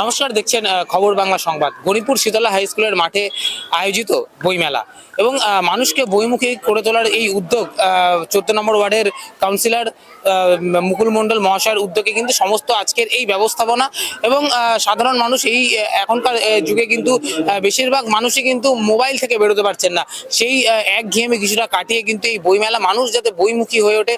নমস্কার, দেখছেন খবর বাংলা সংবাদ। গণিপুর শীতলা হাই স্কুলের মাঠে আয়োজিত বইমেলা। এবং মানুষকে বইমুখী করে তোলার এই উদ্যোগ চোদ্দ নম্বর ওয়ার্ডের কাউন্সিলর মুকুল মণ্ডল মহাশয়ের উদ্যোগে কিন্তু সমস্ত আজকের এই ব্যবস্থাপনা এবং সাধারণ মানুষ এই এখনকার যুগে কিন্তু বেশিরভাগ মানুষই কিন্তু মোবাইল থেকে বেরোতে পারছেন না। সেই এক ঘেয়েমে কিছুটা কাটিয়ে কিন্তু এই বইমেলা মানুষ যাতে বইমুখী হয়ে ওঠে,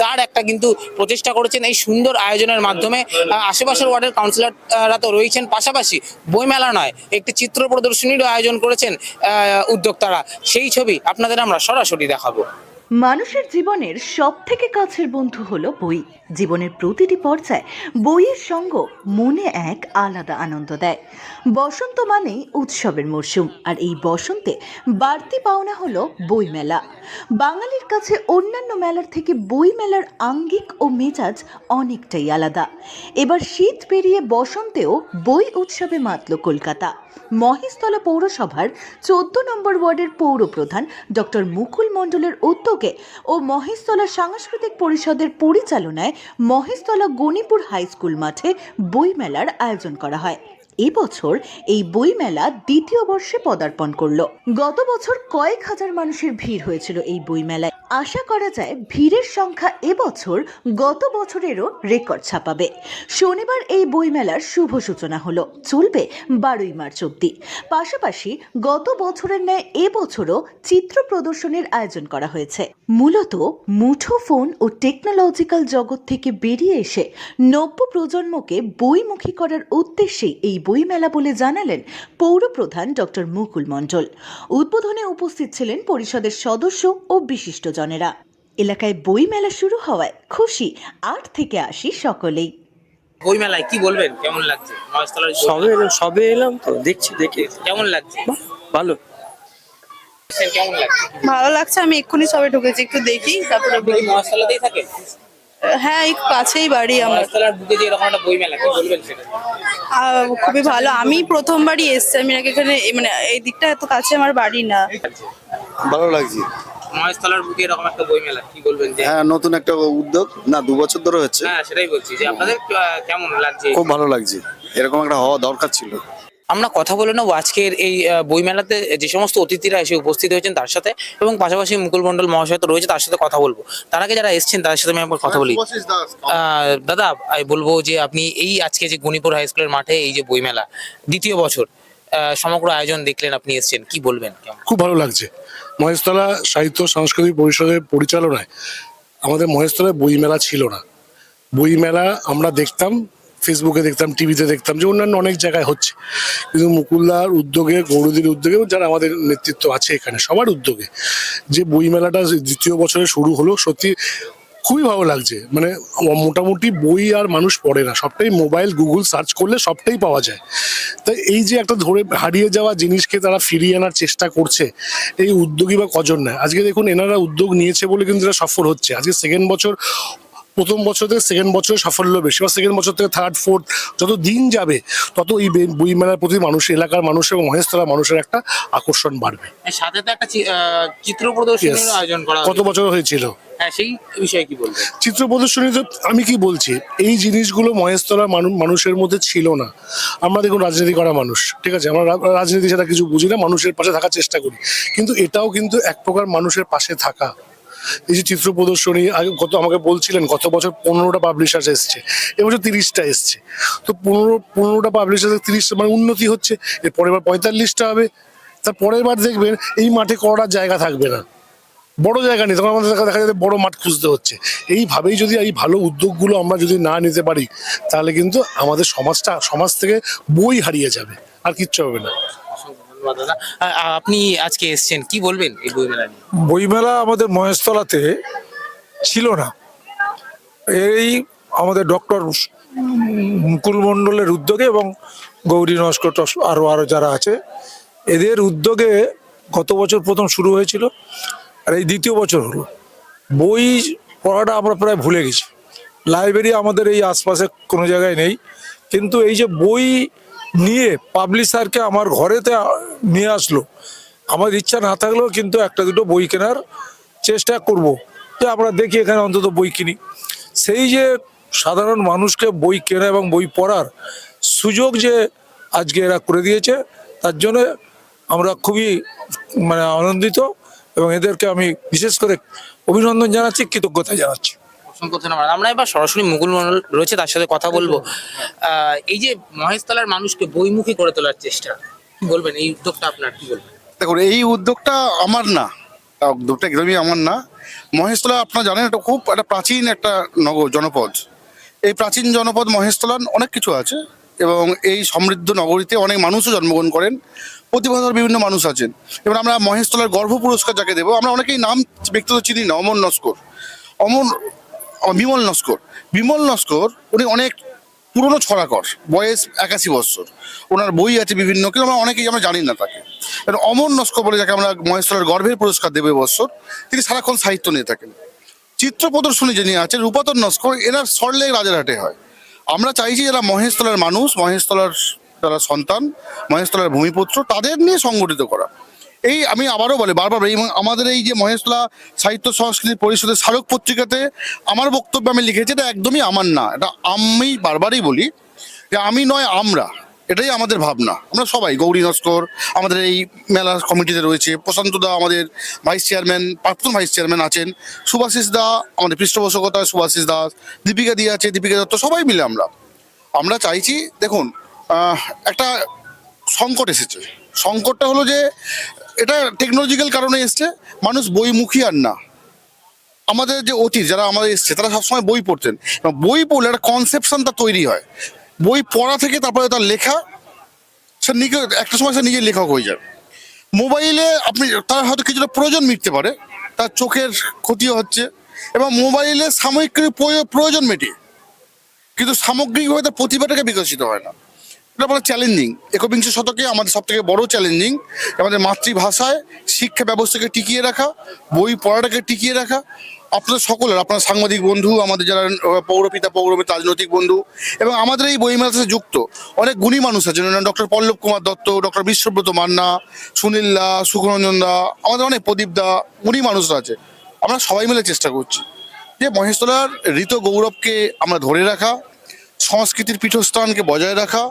তার একটা কিন্তু প্রচেষ্টা করেছেন এই সুন্দর আয়োজনের মাধ্যমে। আশেপাশের ওয়ার্ডের কাউন্সিলররা তো রয়েছেন পাশাপাশি বইমেলা নয়, একটি চিত্র প্রদর্শনীরও আয়োজন করেছেন উদ্যোক্তারা। সেই ছবি আপনাদের আমরা সরাসরি দেখাবো। মানুষের জীবনের সব থেকে কাছের বন্ধু হলো বই। জীবনের প্রতিটি পর্যায়ে বইয়ের সঙ্গ মনে এক আলাদা আনন্দ দেয়। বসন্ত মানেই উৎসবের মরশুম, আর এই বসন্তে বাড়তি পাওনা হলো বইমেলা বাঙালির কাছে অন্যান্য মেলার থেকে বই মেলার আঙ্গিক ও মেজাজ অনেকটাই আলাদা। এবার শীত পেরিয়ে বসন্তেও বই উৎসবে মাতল কলকাতা। মহেশতলা পৌরসভার চোদ্দ নম্বর ওয়ার্ডের পৌর প্রধান ডক্টর মুকুল মণ্ডলের উদ্যোগে ও মহেশতলা সাংস্কৃতিক পরিষদের পরিচালনায় মহেশতলা গণিপুর হাই স্কুল মাঠে বইমেলার আয়োজন করা হয়। এবছর এই বইমেলা দ্বিতীয় বর্ষে পদার্পণ করল। গত বছর কয়েক হাজার মানুষের ভিড় হয়েছিল এই বইমেলায়। আশা করা যায় ভিড়ের সংখ্যা এবছর গত বছরেরও রেকর্ড ছাপাবে। শনিবার এই বইমেলার শুভ সূচনা হলো। চলবে বারোই মার্চ অব্দি পাশাপাশি গত বছরের ন্যায় এবছরও চিত্র প্রদর্শনীর আয়োজন করা হয়েছে। মূলত মুঠো ফোন ও টেকনোলজিক্যাল জগৎ থেকে বেরিয়ে এসে নব্য প্রজন্মকে বইমুখী করার উদ্দেশ্যেই এই বইমেলা বলে জানালেন পৌর প্রধান ডক্টর মুকুল মণ্ডল। উদ্বোধনে উপস্থিত ছিলেন পরিষদের সদস্য ও বিশিষ্টজনেরা। এলাকায় বইমেলা শুরু হওয়ায় খুশি আট থেকে আশি সকলেই। বইমেলায় কি বলবেন? কেমন লাগছে? সবে এলাম সবে এলাম তো দেখছি দেখি। কেমন লাগছে? ভালো। কেমন লাগছে? ভালো লাগছে আমি এক্ষুনি সবে ঢুকেছি একটু দেখি তারপরে আপনি কি মহেশতলাতেই থাকেন? হ্যাঁ এই কাছেই বাড়ি আমার। বুকে যে এরকম একটা বইমেলা কি আহ, খুবই ভালো। আমি প্রথমবারই এসছি আমি নাকি এখানে এই মানে এই দিকটা এত কাছে আমার বাড়ি না। ভালো লাগছে। মহেশতলার বুকে এরকম একটা বইমেলা কি বলবেন যে? হ্যাঁ নতুন একটা উদ্যোগ না দু বছর ধরে হচ্ছে। হ্যাঁ সেটাই বলছি যে আপনাদের কেমন লাগছে? খুব ভালো লাগছে। এরকম একটা হওয়া দরকার ছিল। আমরা কথা বলে নেব আজকের এই আহ, বইমেলাতে যে সমস্ত অতিথিরা এসে উপস্থিত হয়েছেন তার সাথে এবং পাশাপাশি মুকুল মণ্ডল মহাশয় তো রয়েছে তার সাথে কথা বলব। তার আগে যারা এসেছেন তাদের সাথে আমি একবার কথা বলি। আহ, দাদা আমি বলব যে আপনি এই আজকে যে গণিপুর হাই স্কুলের মাঠে এই যে বইমেলা দ্বিতীয় বছর আহ, সমগ্র আয়োজন দেখলেন আপনি এসেছেন কি বলবেন? খুব ভালো লাগছে। মহেশতলা সাহিত্য সাংস্কৃতিক পরিষদের পরিচালনায় আমাদের মহেশতলায় বইমেলা ছিল না। বইমেলা আমরা দেখতাম ফেসবুকে দেখতাম টিভিতে দেখতাম, যে অন্যান্য অনেক জায়গায় হচ্ছে। কিন্তু মুকুলদার উদ্যোগে, গৌরদীর উদ্যোগে যারা আমাদের নেতৃত্ব আছে এখানে, সবার উদ্যোগে যে বইমেলাটা দ্বিতীয় বছরে শুরু হলো, সত্যি খুবই ভালো লাগছে। মানে মোটামুটি বই আর মানুষ পড়ে না, সবটাই মোবাইল, গুগল সার্চ করলে সবটাই পাওয়া যায়। তাই এই যে একটা ধরে হারিয়ে যাওয়া জিনিসকে তারা ফিরিয়ে আনার চেষ্টা করছে, এই উদ্যোগী বা কজন নেয়? আজকে দেখুন, এনারা উদ্যোগ নিয়েছে বলে কিন্তু এরা সফল হচ্ছে। আজকে সেকেন্ড বছর প্রথম বছর থেকে সেকেন্ড বছরে সাফল্য বেশি বা সেকেন্ড বছর থেকে থার্ড ফোর্থ যত দিন যাবে তত এই বে- বইমেলার প্রতি মানুষ এলাকার মানুষ এবং মহেশতলা মানুষের একটা আকর্ষণ বাড়বে। সাথে তো একটা চিত্র প্রদর্শনীর আয়োজন করা কত বছর হয়েছিল? হ্যাঁ সেই বিষয়ে কি বলবেন? চিত্র প্রদর্শনীতে আমি কি বলছি এই জিনিসগুলো মহেশতলার মানুষের মধ্যে ছিল না। আমরা দেখুন রাজনীতি করা মানুষ ঠিক আছে? আমরা রাজনীতি সেটা কিছু বুঝি না মানুষের পাশে থাকার চেষ্টা করি। কিন্তু এটাও কিন্তু এক প্রকার মানুষের পাশে থাকা। এই যে চিত্র প্রদর্শনী, আগে গত আমাকে বলছিলেন গত বছর পনেরোটা পাবলিশার্স এসছে, এবছর তিরিশটা এসছে। তো পনেরো, পনেরোটা পাবলিশার্স তিরিশটা মানে উন্নতি হচ্ছে এর পরের বার পঁয়তাল্লিশটা হবে। তার পরের বার দেখবেন এই মাঠে করার জায়গা থাকবে না। বড় জায়গা নেই, তখন আমাদের দেখা- যাবে বড় মাঠ খুঁজতে হচ্ছে। এইভাবেই যদি এই ভালো উদ্যোগগুলো আমরা যদি না নিতে পারি, তাহলে কিন্তু আমাদের সমাজটা, সমাজ থেকে বই হারিয়ে যাবে, আর কিচ্ছু হবে না। আপনি আজকে এসেছেন, কি বলবেন এই বইমেলা নিয়ে? বইমেলা আমাদের মহেশতলাতে ছিল না। এই আমাদের ডক্টর মুকুল মণ্ডলের উদ্যোগে এবং গৌরী নস্কর টস- আরও আরও যারা আছে, এদের উদ্যোগে গত বছর প্রথম শুরু হয়েছিল আর এই দ্বিতীয় বছর হলো। বই পড়াটা আমরা প্রায় ভুলে গেছি। লাইব্রেরি আমাদের এই আশপাশে কোনো জায়গায় নেই। কিন্তু এই যে বই নিয়ে পাবলিশারকে আমার ঘরেতে নিয়ে আসলো। আমার ইচ্ছা না থাকলেও কিন্তু একটা দুটো বই কেনার চেষ্টা করব। যে আমরা দেখি এখানে অন্তত বই কিনি। সেই যে সাধারণ মানুষকে বই কেনা এবং বই পড়ার সুযোগ যে আজকে এরা করে দিয়েছে তার জন্য আমরা খুবই মানে আনন্দিত এবং এদেরকে আমি বিশেষ করে অভিনন্দন জানাচ্ছি কৃতজ্ঞতা জানাচ্ছি। অসংখ্য ধন্যবাদ। আমরা এবার সরাসরি মুকুল মন্ডল রয়েছে তার সাথে কথা বলব। আহ, এই যে মহেশতলার মানুষকে বইমুখী করে তোলার চেষ্টা কি বলবেন, এই উদ্যোগটা আপনার, কি বলবেন? দেখুন, এই উদ্যোগটা আমার না উদ্যোগটা একদমই আমার না। মহেশতলা, আপনারা জানেন, এটা খুব একটা প্রাচীন একটা নগর জনপদ। এই প্রাচীন জনপদ মহেশতলার অনেক কিছু আছে এবং এই সমৃদ্ধ নগরীতে অনেক মানুষও জন্মগ্রহণ করেন। প্রতিভাধর বিভিন্ন মানুষ আছেন। এবার আমরা মহেশতলার গর্ভ পুরস্কার যাকে দেবো, আমরা অনেকেই নাম ব্যক্তিগত চিনি না, অমর নস্কর। অমর, বিমল নস্কর। বিমল নস্কর, উনি অনেক পুরনো ছড়াকর, বয়স একাশি বছর। ওনার বই আছে বিভিন্ন কিন্তু আমরা অনেকেই আমরা জানি না তাকে। অমর নস্ক বলে যাকে আমরা মহেশ্বরের গর্ভের পুরস্কার দেবে বছর, তিনি সারাক্ষণ সাহিত্য নিয়ে থাকেন। চিত্র প্রদর্শনী যিনি আছেন, রূপাতন নস্কর, এনার সরলেক রাজারহাটে হয়। আমরা চাইছি যারা মহেশতলার মানুষ, মহেশতলার যারা সন্তান, মহেশতলার ভূমিপুত্র, তাদের নিয়ে সংগঠিত করা। এই আমি আবারও বলে বারবার এবং আমাদের এই যে মহেশলা সাহিত্য সংস্কৃতি পরিষদের স্মারক পত্রিকাতে আমার বক্তব্য আমি লিখেছি, এটা একদমই আমার না, এটা আমি বারবারই বলি যে আমি নয়, আমরা, এটাই আমাদের ভাবনা। আমরা সবাই, গৌরী নস্কর, আমাদের এই মেলা কমিটিতে রয়েছে, প্রশান্ত দা আমাদের ভাইস চেয়ারম্যান, প্রাক্তন ভাইস চেয়ারম্যান আছেন, সুভাষিস দা আমাদের পৃষ্ঠপোষকতা, সুভাষিস দাস দীপিকা দি আছে, দীপিকা দত্ত, সবাই মিলে আমরা। আমরা চাইছি, দেখুন একটা সংকট এসেছে। সংকটটা হলো যে এটা টেকনোলজিক্যাল কারণে এসছে, মানুষ বইমুখী আর না। আমাদের যে অতীত, যারা আমাদের এসছে, তারা সবসময় বই পড়তেন। বই পড়লে একটা কনসেপশন তার তৈরি হয়। বই পড়া থেকে তারপরে তার লেখা, সে নিজে একটা সময় সে নিজে লেখক হয়ে যায়। মোবাইলে আপনি, তার হয়তো কিছুটা প্রয়োজন মিটতে পারে, তার চোখের ক্ষতিও হচ্ছে, এবং মোবাইলে সাময়িক প্রয়ো- প্রয়োজন মেটে। কিন্তু সামগ্রিকভাবে তার প্রতিভাটাকে বিকশিত হয় না। এটা আমাদের চ্যালেঞ্জিং একবিংশ শতকে আমাদের সব থেকে বড় চ্যালেঞ্জিং আমাদের মাতৃভাষায় শিক্ষা ব্যবস্থাকে টিকিয়ে রাখা, বই পড়াটাকে টিকিয়ে রাখা, আপনাদের সকলের, আপনার সাংবাদিক বন্ধু, আমাদের যারা পৌরপিতা পৌরপিতা রাজনৈতিক বন্ধু, এবং আমাদের এই বইমেলার সাথে যুক্ত, অনেক গুণী মানুষ আছেন ডক্টর পল্লব কুমার দত্ত, ডক্টর বিশ্বব্রত মান্না, সুনীল দা, সুখরঞ্জন দা, আমাদের অনেক প্রদীপ দা, গুণী মানুষরা আছে। আমরা সবাই মিলে চেষ্টা করছি যে মহেশতলার ঋত গৌরবকে আমরা ধরে রাখা সংস্কৃতির পীঠস্থানকে বজায় রাখা,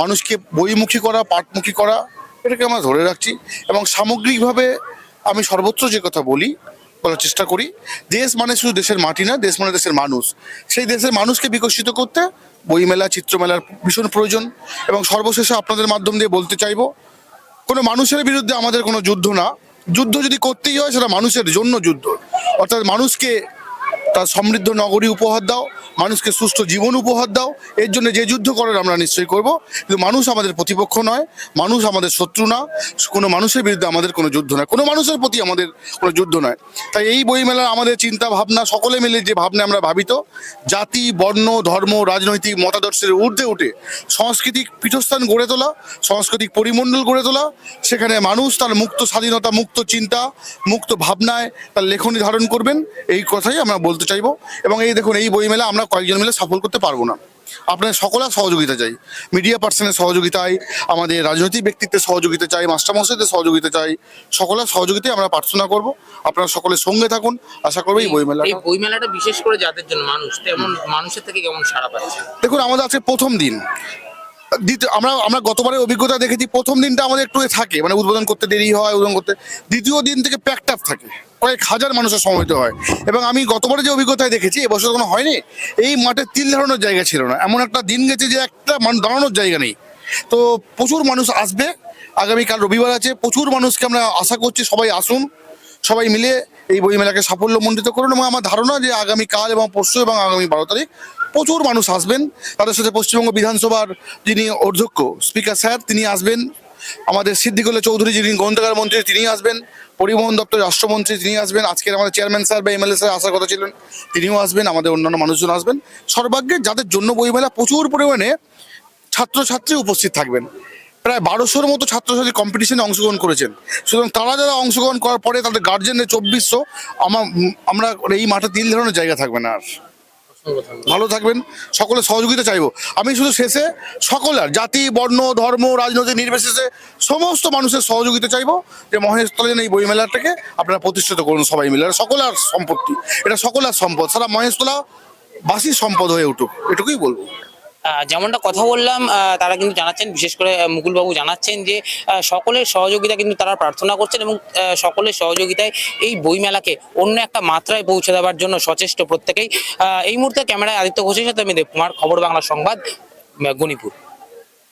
মানুষকে বইমুখী করা পাঠমুখী করা, এটাকে আমরা ধরে রাখছি এবং সামগ্রিকভাবে আমি সর্বত্র যে কথা বলি, বলার চেষ্টা করি, দেশ মানে শুধু দেশের মাটি না, দেশ মানে দেশের মানুষ। সেই দেশের মানুষকে বিকশিত করতে বইমেলা, চিত্রমেলার ভীষণ প্রয়োজন এবং সর্বশেষে আপনাদের মাধ্যম দিয়ে বলতে চাইব, কোনো মানুষের বিরুদ্ধে আমাদের কোনো যুদ্ধ না। যুদ্ধ যদি করতেই হয়, সেটা মানুষের জন্য যুদ্ধ। অর্থাৎ মানুষকে তার সমৃদ্ধ নগরী উপহার দাও, মানুষকে সুস্থ জীবন উপহার দাও, এর জন্য যে যুদ্ধ করার আমরা নিশ্চয়ই করব। কিন্তু মানুষ আমাদের প্রতিপক্ষ নয়, মানুষ আমাদের শত্রু না, কোনো মানুষের বিরুদ্ধে আমাদের কোনো যুদ্ধ নয়, কোনো মানুষের প্রতি আমাদের কোনো যুদ্ধ নয়। তাই এই বইমেলা আমাদের চিন্তা ভাবনা সকলে মিলে যে ভাবনা আমরা ভাবিত, জাতি, বর্ণ, ধর্ম, রাজনৈতিক মতাদর্শের ঊর্ধ্বে উঠে সাংস্কৃতিক পীঠস্থান গড়ে তোলা, সাংস্কৃতিক পরিমণ্ডল গড়ে তোলা, সেখানে মানুষ তার মুক্ত স্বাধীনতা, মুক্ত চিন্তা, মুক্ত ভাবনায় তার লেখনী ধারণ করবেন, এই কথাই আমরা বলতে চাইব এবং এই দেখুন এই বই বইমেলা আমরা কয়েকজন মিলে সফল করতে পারব না। আপনার সকলের সহযোগিতা চাই। মিডিয়া পার্সনের সহযোগিতায় আমাদের রাজনৈতিক ব্যক্তিত্বের সহযোগিতা চাই মাস্টারমশাইদের সহযোগিতা চাই সকলের সহযোগিতায় আমরা প্রার্থনা করব। আপনারা সকলের সঙ্গে থাকুন আশা করব এই বইমেলা এই বইমেলাটা বিশেষ করে যাদের জন্য মানুষ তেমন মানুষের থেকে কেমন সাড়া পাচ্ছে? দেখুন আমাদের আজকে প্রথম দিন। দ্বিতীয় আমরা আমরা গতবারের অভিজ্ঞতা দেখেছি, প্রথম দিনটা আমাদের একটু থাকে মানে উদ্বোধন করতে দেরি হয়, উদ্বোধন করতে দ্বিতীয় দিন থেকে প্যাকড আপ থাকে, কয়েক হাজার মানুষের সমবেত হয়। এবং আমি গতবারে যে অভিজ্ঞতায় দেখেছি এবছর কোনো হয়নি, এই মাঠে তিল ধারণের জায়গা ছিল না। এমন একটা দিন গেছে যে একটা মানুষ দাঁড়ানোর জায়গা নেই। তো প্রচুর মানুষ আসবে, আগামীকাল রবিবার আছে, প্রচুর মানুষকে আমরা আশা করছি সবাই আসুন, সবাই মিলে এই বইমেলাকে সাফল্য সাফল্যমণ্ডিত করুন এবং আমার ধারণা যে আগামী কাল এবং পরশু এবং আগামী বারো তারিখ প্রচুর মানুষ আসবেন। তাদের সাথে পশ্চিমবঙ্গ বিধানসভার যিনি অধ্যক্ষ, স্পিকার স্যার, তিনি আসবেন। আমাদের সিদ্দিকুল্লা চৌধুরী যিনি গ্রন্থাগার মন্ত্রী, তিনি আসবেন। পরিবহন দপ্তর রাষ্ট্রমন্ত্রী, তিনি আসবেন। আজকের আমাদের চেয়ারম্যান স্যার বা এমএলএ স্যার আসার কথা ছিলেন, তিনিও আসবেন। আমাদের অন্যান্য মানুষজন আসবেন। সর্বাগ্যে যাদের জন্য বইমেলা প্রচুর পরিমাণে ছাত্রছাত্রী উপস্থিত থাকবেন। প্রায় বারোশোর মতো ছাত্রছাত্রী কম্পিটিশনে অংশগ্রহণ করেছেন। সুতরাং তারা যারা অংশগ্রহণ করার পরে তাদের গার্জেনের চব্বিশশো, আমার, আমরা এই মাঠে তিন ধরনের জায়গা থাকবে না আর। ভালো থাকবেন, সকলে সহযোগিতা চাইব। আমি শুধু শেষে সকলের জাতি, বর্ণ, ধর্ম, রাজনৈতিক নির্বিশেষে সমস্ত মানুষের সহযোগিতা চাইব যে মহেশতলের এই বইমেলাটাকে আপনারা প্রতিষ্ঠিত করুন সবাই মিলে। সকলের সম্পত্তি, এটা সকলের সম্পদ, সারা মহেশতলা বাসী সম্পদ হয়ে উঠুক, এটুকুই বলব। যেমনটা কথা বললাম তারা কিন্তু জানাচ্ছেন, বিশেষ করে মুকুলবাবু জানাচ্ছেন যে সকলের সহযোগিতা কিন্তু তারা প্রার্থনা করছেন এবং সকলের সহযোগিতায় এই বইমেলাকে অন্য একটা মাত্রায় পৌঁছে দেওয়ার জন্য সচেষ্ট প্রত্যেকেই। এই মুহূর্তে ক্যামেরায় আদিত্য ঘোষের সাথে আমি দেবকুমার, খবর বাংলা সংবাদ গণিপুর।